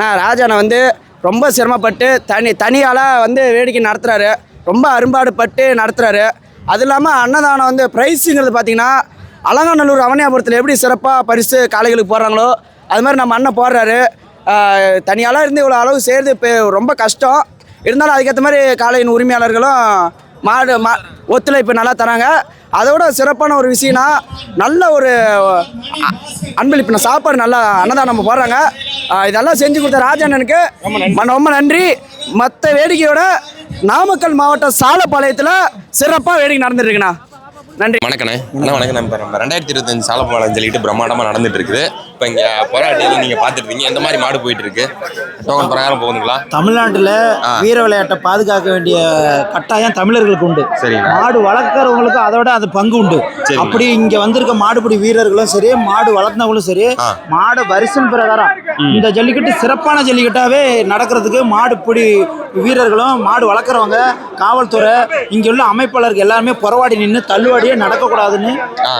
நான் ராஜானை வந்து ரொம்ப சிரமப்பட்டு தனி தனியால் வந்து வேடிக்கை நடத்துகிறாரு ரொம்ப அரும்பாடுபட்டு நடத்துகிறாரு அது இல்லாமல் அன்னதானம் வந்து ப்ரைஸுங்கிறது பார்த்தீங்கன்னா அலங்காநல்லூர் அவனியாபுரத்தில் எப்படி சிறப்பாக பரிசு காளைகளுக்கு போடுறாங்களோ அது மாதிரி நம்ம அண்ணன் போடுறாரு. தனியாலாம் இருந்து இவ்வளோ அளவு செய்கிறது இப்போ ரொம்ப கஷ்டம். இருந்தாலும் அதுக்கேற்ற மாதிரி காளையின் உரிமையாளர்களும் மாடு மா ஒத்துழைப்பு நல்லா தராங்க. அதோட சிறப்பான ஒரு விஷயம்னா நல்ல ஒரு அன்பளிப்பு நான் சாப்பாடு நல்லா அன்னதானம் நம்ம போடுறாங்க இதெல்லாம் செஞ்சு கொடுத்த ராஜண்ணனுக்கு ரொம்ப நன்றி. மற்ற வேடிக்கையோட நாமக்கல் மாவட்டம் சாலப்பாளையத்தில் சிறப்பாக வேடிக்கை நடந்துட்டு இருக்குண்ணா. நன்றி. வணக்கண்ணே. அண்ணா வணக்கம் நம்ம நம்ம ரெண்டாயிரத்தி இருபத்தஞ்சு சாலப்பாளையம் சொல்லிட்டு பிரம்மாண்டமாக நடந்துட்டு இருக்குது இப்போ இங்கே போராட்டியில் நீங்கள் பார்த்துட்டு இருக்கீங்க எந்த மாதிரி மாடு போயிட்டு இருக்கு டோக்கன் பிரகாரம் போகுதுங்களா? தமிழ்நாட்டில் வீர விளையாட்டை பாதுகாக்க வேண்டிய கட்டாயம் தமிழர்களுக்கு உண்டு. சரிங்க. மாடு வளர்க்குறவங்களுக்கு அதோட அது பங்கு உண்டு. அப்படி இங்க வந்திருக்க மாடுபிடி வீரர்களும் சரி மாடு வளர்த்தவங்களும் சரி. மாடு வரிசன் பிரகாரம் இந்த ஜல்லிக்கட்டு சிறப்பான ஜல்லிக்கட்டாவே நடக்கிறதுக்கு மாடுபிடி வீரர்களும் மாடு வளர்க்குறவங்க காவல்துறை இங்க உள்ள அமைப்பாளர்கள் எல்லாருமே புறவாடி நின்று தள்ளுவாடியே நடக்கக்கூடாதுன்னு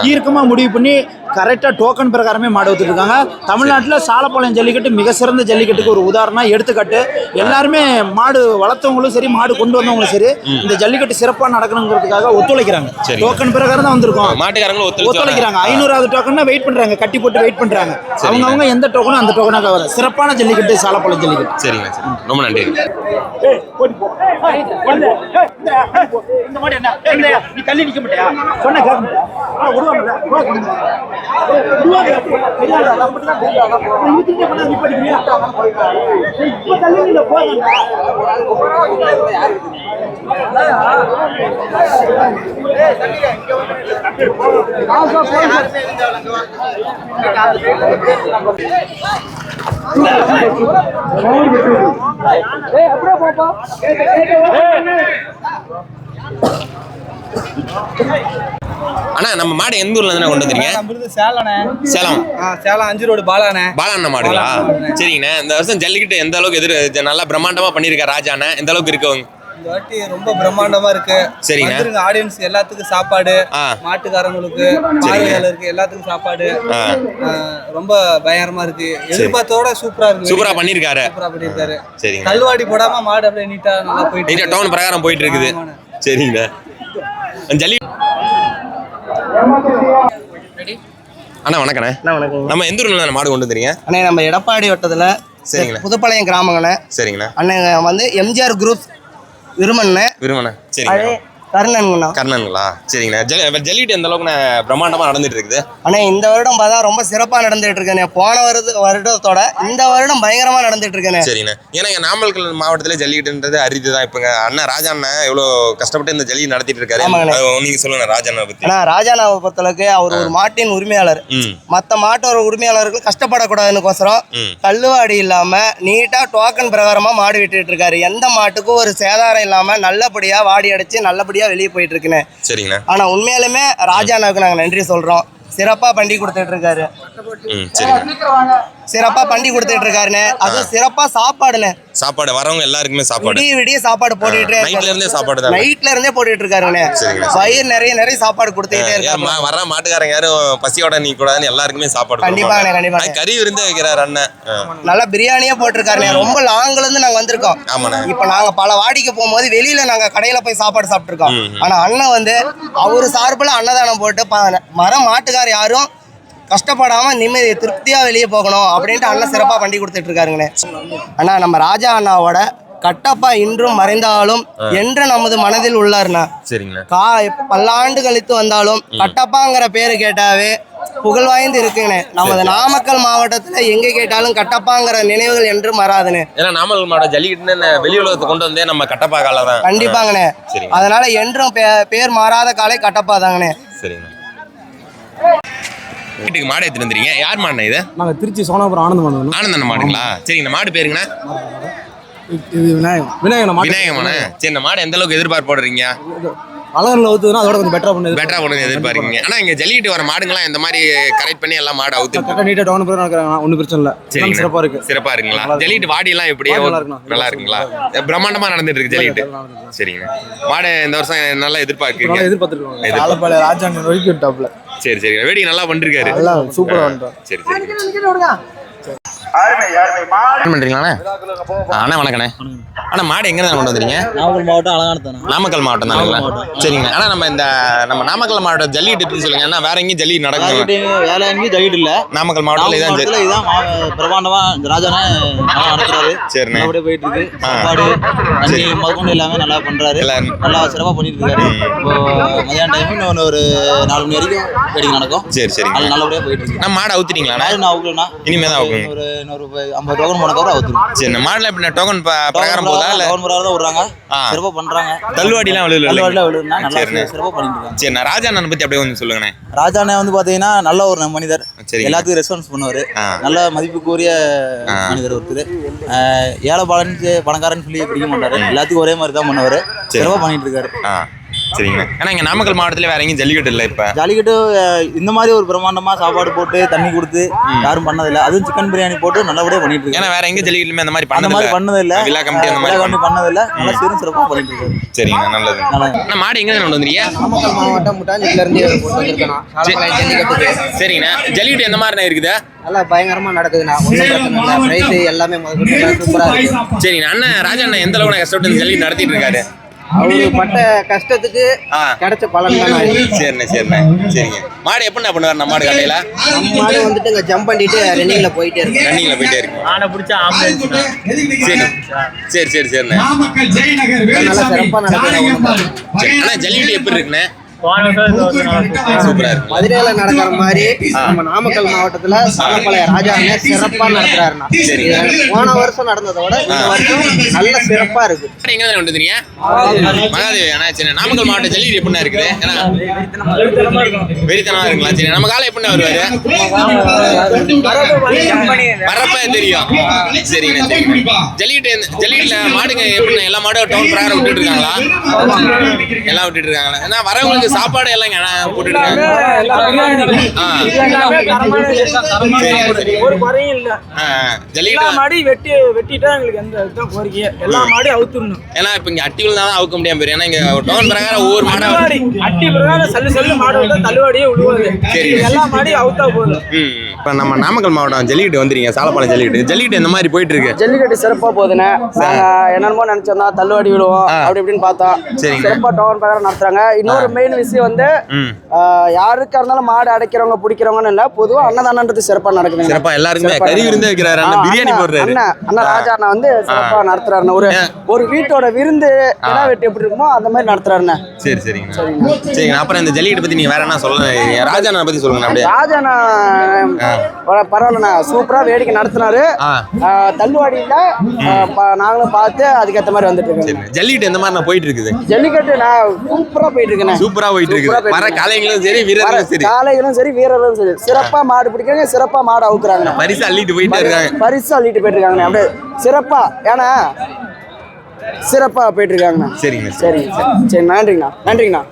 தீர்க்கமாக முடிவு பண்ணி கரெக்டாக டோக்கன் பிரகாரமே மாடு இருக்காங்க தமிழ்நாட்டில் சாலப்பாளையம் ஜல்லிக்கட்டு மிக சிறந்த ஜல்லிக்கட்டுக்கு ஒரு உதாரணம் எடுத்துக்காட்டு எல்லாருமே மாடு வளர்த்தவங்களும் சரி மாடு கொண்டு வந்தவங்களும் சரி இந்த ஜல்லிக்கட்டு சிறப்பாக நடக்கணுங்கிறதுக்காக ஒத்துழைக்கிறாங்க. டோக்கன் பிரகாரம் தான் வந்திருக்கோம் மாட்டுக்காரங்களும் ஒத்துழைக்கிறாங்க ஐநூறாவது டோக்கன் வெயிட் பண்றாங்க கட்டி போட்டு வெயிட் பண்றாங்க அவங்க அவங்க எந்த டோக்கனும் அந்த டோக்கனாக வர சிறப்பான ஜல்லிக்கட்டு சாலப்பாளையம் ஜல்லிக்கட்டு சரிங்க சரி ரொம்ப நன்றி மாதிரி என்ன? நீ தள்ளி நிக்க மாட்டியா? சொன்ன கேட்க மாட்டியா? அண்ணா நம்ம மாடு எந்த ஊர்ல இருந்து கொண்டு வந்துறீங்க சேலம் சேலம். அஞ்சு ரோடு பாலாண்ணே. பாலாண்ணா மாடுங்களா? சரிங்கண்ணா. இந்த வருஷம் ஜல்லிக்கட்டு எந்த அளவுக்கு எதிர் நல்லா பிரம்மாண்டமா பண்ணியிருக்காரு ராஜா அண்ணா? எந்த அளவுக்கு இருக்கு அவங்க இந்த வாட்டி ரொம்ப பிரம்மாண்டமா இருக்கு. சரிங்க. ஆடியன்ஸ் எல்லாத்துக்கும் சாப்பாடு. மாட்டுக்காரங்களுக்கு பார்வையாளருக்கு எல்லாத்துக்கும் சாப்பாடு. ரொம்ப பயங்கரமா இருக்கு. எதிர்பார்த்தோட சூப்பரா இருக்கு. சூப்பரா பண்ணியிருக்காரு. சூப்பரா பண்ணிருக்காரு சரிங்க. தள்ளுவாடி போடாம மாடு அப்படியே நீட்டா நல்லா போயிட்டு இருக்கு. டவுன் பிரகாரம் போயிட்டு இருக்குது. சரிங்கண்ணா. ஜல்லி அண்ணா வணக்கண்ணே. வணக்கம் நம்ம எந்த ஊர்ல மாடு கொண்டு வந்துறீங்க அண்ணே நம்ம எடப்பாடி வட்டத்தில் சரிங்கண்ணே. புதுப்பாளையம் கிராமங்கண்ணே. சரிங்கண்ணா. அண்ணன் வந்து எம்ஜிஆர் குரூப் விருமண்ணே. விரும்பண்ணே சரிங்கண்ணா. கருணனுங்கண்ணா. கர்ணனுங்களா? சரிங்கண்ணா. ஜல்லி ஜல்லிக்கட்டு எந்த அளவுக்கு பிரம்மாண்டமா நடந்துட்டு இருக்குது அண்ணே இந்த வருடம் பார்த்தா ரொம்ப சிறப்பாக நடந்துட்டு இருக்கேனே போன வருது வருடத்தோட இந்த வருடம் பயங்கரமா நடந்துட்டு இருக்கேனே சரிண்ணா. ஏன்னா எங்க நாமக்கல் மாவட்டத்துல ஜல்லிக்கட்டுன்றது அரிது தான். இப்போங்க அண்ணா ராஜா அண்ணன் எவ்வளோ கஷ்டப்பட்டு இந்த ஜல்லி நடத்திட்டு இருக்காரு நீங்க சொல்லுங்க ராஜா அண்ணா பத்தி. ஆனா ராஜானாவை பொறுத்தளவுக்கு அவர் ஒரு மாட்டின் உரிமையாளர். மற்ற மாட்டோட உரிமையாளர்கள் கஷ்டப்படக்கூடாதுன்னுக்கோசரம் ம். தள்ளுவாடி இல்லாம நீட்டா டோக்கன் பிரகாரமா மாடு விட்டுட்டு இருக்காரு எந்த மாட்டுக்கும் ஒரு சேதாரம் இல்லாம நல்லபடியா வாடி அடைச்சு நல்லபடியா வெளியே போயிட்டு இருக்குன்னு சரிங்கண்ணா. ஆனா உண்மையாலுமே ராஜானாவுக்கு நாங்க நன்றி சொல்றோம். சிறப்பா பண்டி கொடுத்துட்டு இருக்காரு. ம் சரிங்க சிறப்பா பண்டி கொடுத்துட்டு இருக்காருண்ணே. அதுவும் சிறப்பா சாப்பாடுண்ணே. சாப்பாடு வரவங்க எல்லாருக்குமே சாப்பாடு. விடிய விடிய சாப்பாடு போட்டுட்டே நைட்ல இருந்தே சாப்பாடு தான்? நைட்ல இருந்தே போட்டுட்டு இருக்காருண்ணே. வயிறு நிறைய நிறைய சாப்பாடு கொடுத்துக்கிட்டே யார் இருக்காரு. வர்ற மாட்டுக்காரங்க யாரும் பசியோட நீ கூடாதுன்னு எல்லாருக்குமே சாப்பாடு. கண்டிப்பாண்ணே. அது கறி விருந்தே வைக்கிறாரு அண்ணன். நல்லா பிரியாணியே போட்டிருக்காருண்ணே. ரொம்ப லாங்ல இருந்து நாங்க வந்திருக்கோம். ஆமாண்ணே. இப்ப நாங்க பல வாடிக்கை போகும்போது வெளியில நாங்க கடையில போய் சாப்பாடு சாப்பிட்டுருக்கோம். ஆனா அண்ணன் வந்து அவரு சார்பில் அன்னதானம் போட்டு மரம் மாட்டுக்கார் யாரும் கஷ்டப்படாம நிம்மதி திருப்தியா வெளியே போகணும் அப்படின்ட்டு அண்ணன் சிறப்பா பண்ணி கொடுத்துட்டு இருக்காருங்கண்ணே. அண்ணா நம்ம ராஜா அண்ணாவோட கட்டப்பா இன்றும் மறைந்தாலும் என்று நமது மனதில் சரிங்கண்ணா. கா பல்லாண்டு கழித்து வந்தாலும் கட்டப்பாங்கிற பேரு கேட்டாவே புகழ் வாய்ந்து இருக்குண்ணே நமது நாமக்கல் மாவட்டத்துல எங்க கேட்டாலும் கட்டப்பாங்கிற நினைவுகள் என்றும் வராதுண்ணே. ஏன்னா நாமல் மாட ஜல்லிக்கட்டுன்னு வெளி உலகத்தை கொண்டு வந்தே நம்ம கட்டப்பா கால தான். கண்டிப்பாங்கண்ணே. சரிங்க. அதனால என்றும் பேர் மாறாத காலை கட்டப்பா தாங்கண்ணே சரிங்கண்ணா. வீட்டுக்கு மாடு எடுத்துட்டு வந்துறீங்க யார் மாடுண்ணா இது? நாங்கள் திருச்சி சோனாபுரம் ஆனந்தம் பண்ணணும் ஆனந்தன மாடுங்களா? சரிங்கண்ணா மாடு பேருங்கண்ணா. இது விநாயகம். விநாயகன் மாட்டு விநாயகமாண்ணா. சரி இந்த மாடு எந்த அளவுக்கு எதிர்பார்ப்படுறீங்க அலங்கரில் ஊற்றுதுன்னா அதோட கொஞ்சம் பெட்டராக பண்ணுது பெட்டரா பண்ணுங்க எதிர்பார்க்கீங்க ஆனா இங்க ஜல்லிக்கட்டு வர மாடுங்களாம் இந்த மாதிரி கரெக்ட் பண்ணி எல்லாம் மாடு அவுத்து கரெக்டாக நீட்டாக டவுன் பேர் நடக்கிறாங்க ஒன்றும் பிரச்சனை இல்லை. சரிங்க சிறப்பாக இருக்கு. சிறப்பா இருக்குங்களா. ஜல்லிக்கட்டு வாடி எல்லாம் எப்படி நல்லா இருக்குங்களா? பிரம்மாண்டமா நடந்துட்டு இருக்கு ஜல்லிக்கட்டு. சரிங்க மாடு இந்த வருஷம் நல்லா எதிர்பார்க்கீங்க நல்லா எதிர்பார்த்துருக்காங்க எதிர்பார்க்க- ஆலப்பாளைய சரி சரி. வேடிக்கை நல்லா பண்ணிருக்காரு. வந்துட்டோம் சரி சரி. என்ன பண்றீங்களாண்ணே? அண்ணா வணக்கண்ணே. அண்ணா மாடு எங்க கொண்டு வந்துறீங்க நாமக்கல் மாவட்டம் அலங்கானத்தானே நாமக்கல் மாவட்டம் தானுங்களா சரிங்க அண்ணா நம்ம இந்த நம்ம நாமக்கல் மாவட்டம் ஜல்லிக்கட்டு சொல்லுங்க. அண்ணா வேற எங்கேயும் ஜல்லிக்கட்டு நடக்குங்க வேலை எங்கேயும் ஜல்லிட்டு இல்ல. நாமக்கல் மாவட்டத்தில் இதான் ஜல்லி- இதான் மா- பிரம்மாண்டமா இந்த ராஜானே நடத்துறாரு. சரிண்ணே. நல்லபடியா போயிட்டு இருக்கு. சாப்பாடு தண்ணி முதற்கொண்டு எல்லாமே நல்லா பண்றாரு. நல்லா சிறப்பா பண்ணிட்டு இருக்காரு. மதியான டைம் ஒரு நாலு மணி வரைக்கும் வேடிக்கை நடக்கும். சரி சரிங்க அது நல்லபடியா போயிட்டு இருக்கு. நான் மாடு அவுத்துட்டீங்களாண்ணா? யாரும் நான் அவுக்கலண்ணா. இனிமே தான் அவுக்குங்க. ஒரு இன்னொரு ஐம்பது டோக்கன் போனக்கப்புறம் அவுத்துரும் சரி மாடுல இப்ப டோக்கன் பிரகாரம் போதா இல்ல? டோக்கன் பிரகாரம் தான் விடுறாங்க. ஆ. சிறப்பா பண்றாங்க. தள்ளுவாடிலாம் விழுல தள்ளுவாடிலாம் விழுதுனா நல்லா சரிண்ணே. சிறப்பா பண்ணிட்டு இருக்காங்க. சரி நான் ராஜா அண்ணன் பத்தி அப்படியே கொஞ்சம் சொல்லுங்கண்ணே ராஜாண்ணே வந்து பாத்தீங்கன்னா நல்ல ஒரு மனிதர். எல்லாத்துக்கும் ரெஸ்பான்ஸ் பண்ணுவாரு. நல்ல மதிப்புக்குரிய. மனிதர் ஒருத்தர் ஏழை பாலன் பணக்காரன் சொல்லி பிடிக்க மாட்டாரு. எல்லாத்துக்கும் ஒரே மாதிரி தான் பண்ணுவாரு. சிறப்பா பண்ணிட்டு இருக்காரு. சரிங்கண்ணே ஏன்னா இங்க நாமக்கல் மாவட்டத்துல வேற எங்கேயும் ஜல்லிக்கட்டு இல்லை இப்ப. ஜல்லிக்கட்டு இந்த மாதிரி ஒரு பிரம்மாண்டமா சாப்பாடு போட்டு தண்ணி கொடுத்து யாரும் பண்ணதில்லை. அதுவும் சிக்கன் பிரியாணி போட்டு நல்லபடியா பண்ணிட்டு ஏன்னா இருக்காரு வேற எங்க ஜல்லிக்கட்டுமே அந்த மாதிரி அந்த மாதிரி பண்ணதில்ல. விழா கமிட்டி அந்த மாதிரி கமிட்டி பண்ணதில்லை. நல்லா சீரும் சிறப்பா பண்ணிட்டு இருக்காரு சரிங்க நல்லது. நல்லா அண்ணா மாடு எங்க கொண்டு வந்துறீங்க நாமக்கல் மாவட்டம் முட்டாஞ்சில இருந்து ஜல்லிக்கட்டுக்கு. சரிங்கண்ணா. ஜல்லிக்கட்டு எந்த மாதிரி இருக்குதா? நல்லா பயங்கரமா நடக்குதுண்ணா. ஒன்றும் பிரச்சனை இல்லை. பிரைஸ் எல்லாமே முதல்ல சூப்பரா இருக்கு. சரிங்கண்ணா. அண்ணன் ராஜா அண்ணன் எந்த அளவுக்கு கஷ்டப்பட்டு ஜல்லிக்கட்டு நடத்திட்டு இருக்காரு? அவரு பட்ட கஷ்டத்துக்கு ஆ. கிடைச்ச பலன் தான் சரிண்ணே சரிண்ணே. சரிங்க. மாடு எப்படிண்ணா பண்ணுவார் நம்ம மாடு கடையில? நம்ம மாடு வந்துட்டு இங்க ஜம்ப் பண்ணிட்டு ரன்னிங்ல போயிட்டே இருக்கு. ரன்னிங்ல போயிட்டே இருக்கு. ஆனை பிடிச்சா ஆம்புலன்ஸ் சரி சரி சரி சரிண்ணே. நல்லா சிறப்பா நடக்குது. அண்ணா ஜல்லிக்கட்டு எப்படி இருக்குண்ணே? மதுரையில நடக்கிற மாதிரி நம்ம நாமக்கல் மாவட்டத்துல சாலப்பாளைய ராஜா சிறப்பா. இது போன வருஷம் நடந்ததை விட இந்த வருஷம் நல்ல சிறப்பா இருக்கு. எங்க வந்துறீங்க மகாதேவி. அண்ணா சரி நாமக்கல் மாவட்டம் ஜல்லிக்கட்டு எப்படிண்ணா இருக்குது? ஏன்னா வெறித்தனமா இருக்குங்களா சரி நம்ம காலை எப்படிண்ணா வருவாரு? வரப்ப தெரியும். சரிங்கண்ணா சரிங்கண்ணா. ஜல்லிக்கட்டு ஜல்லிக்கட்டுல மாடுங்க எப்படிண்ணா எல்லா மாடும் டவுன் பிரகாரம் விட்டுட்டு இருக்காங்களா? எல்லாம் விட்டுட்டு இருக்காங்களா? ஏன்னா வரவங்களுக்கு சாப்பாடு எல்லாம் போட்டுட்டு வெட்டி வெட்டிட்டா எங்களுக்கு எந்த இதுதான் கோரிக்கை எல்லா மாடையும் அவுத்துடணும். ஏன்னா இப்ப இங்க அட்டி விழுந்தாலும் அவுக்க முடியாம போயிடும் ஏன்னா இங்க டவுன் பிரகாரம் ஒவ்வொரு மாடா அட்டி பிரகாரம் சல்லு சல்லு மாடு விட்டா தள்ளுவாடியே விழுவாது சரி. எல்லா மாடையும் அவுத்தா போதும். இப்ப நம்ம நாமக்கல் மாவட்டம் ஜல்லிக்கட்டு வந்துறீங்க சாலப்பாளையம் ஜல்லிக்கட்டு. ஜல்லிக்கட்டு எந்த மாதிரி போயிட்டு இருக்கு ஜல்லிக்கட்டு சிறப்பா நாங்க என்னென்னமோ நினைச்சோம்னா தள்ளுவாடி விடுவோம். அப்படி இப்படின்னு பார்த்தோம். சிறப்பா டவுன் பிரகாரம் நடத்துறாங்க. இன்னொரு மெயின் விஷயம் வந்து யாருக்கா இருந்தாலும் மாடு அடைக்கிறவங்க பிடிக்கிறவங்கன்னு இல்ல பொதுவா அன்னதானன்றது சிறப்பா நடக்குதுங்க. சிறப்பா எல்லாருக்குமே சிறப்பா கறி விருந்து வைக்கிறாரு அண்ணன் பிரியாணி அண்ணா, போடுறாரு. அண்ணா அண்ணா ராஜா அண்ணா வந்து சிறப்பா நடத்துறாருண்ணே. ஒரு ஒரு வீட்டோட விருந்து கிடா வெட்டி எப்படி இருக்குமோ அந்த மாதிரி நடத்துறாருண்ணே. சரி சரிங்க. சரிங்க. அப்புறம் இந்த ஜல்லிக்கட்டு பத்தி நீங்க வேற என்ன சொல்லணும் ராஜா அண்ணனை பத்தி சொல்லுங்க அப்படியே. ராஜா அண்ணா பர- பரவாயில்லண்ணா. சூப்பரா வேடிக்கை நடத்தினாரு. தள்ளுவாடியில நாங்களும் பார்த்து அதுக்கேற்ற மாதிரி வந்துட்டு இருக்கோம் ஜல்லிக்கட்டு எந்த மாதிரி நான் போயிட்டு இருக்குது? ஜல்லிக்கட்டு நான் சூப்பரா போயிட்டு இருக்கேன் சூப்பரா போயிட்டு சூப்பரா இருக்குது வர போயிட்டு காலைங்களும் சரி வீரர்களும் சரி. காளைகளும் சரி வீரர்களும் சரி. சிறப்பா மாடு பிடிக்கிறாங்க சிறப்பா மாடு அவுக்குறாங்க. பரிசு அள்ளிட்டு போயிட்டே இருக்காங்க. பரிசு அள்ளிட்டு போயிட்டு இருக்காங்க அப்படியே சிறப்பா ஏன்னா சிறப்பா போயிட்டு இருக்காங்கண்ணா சரிங்க சரிங்க சரி. சரி நன்றிங்கண்ணா. நன்றிங்கண்ணா.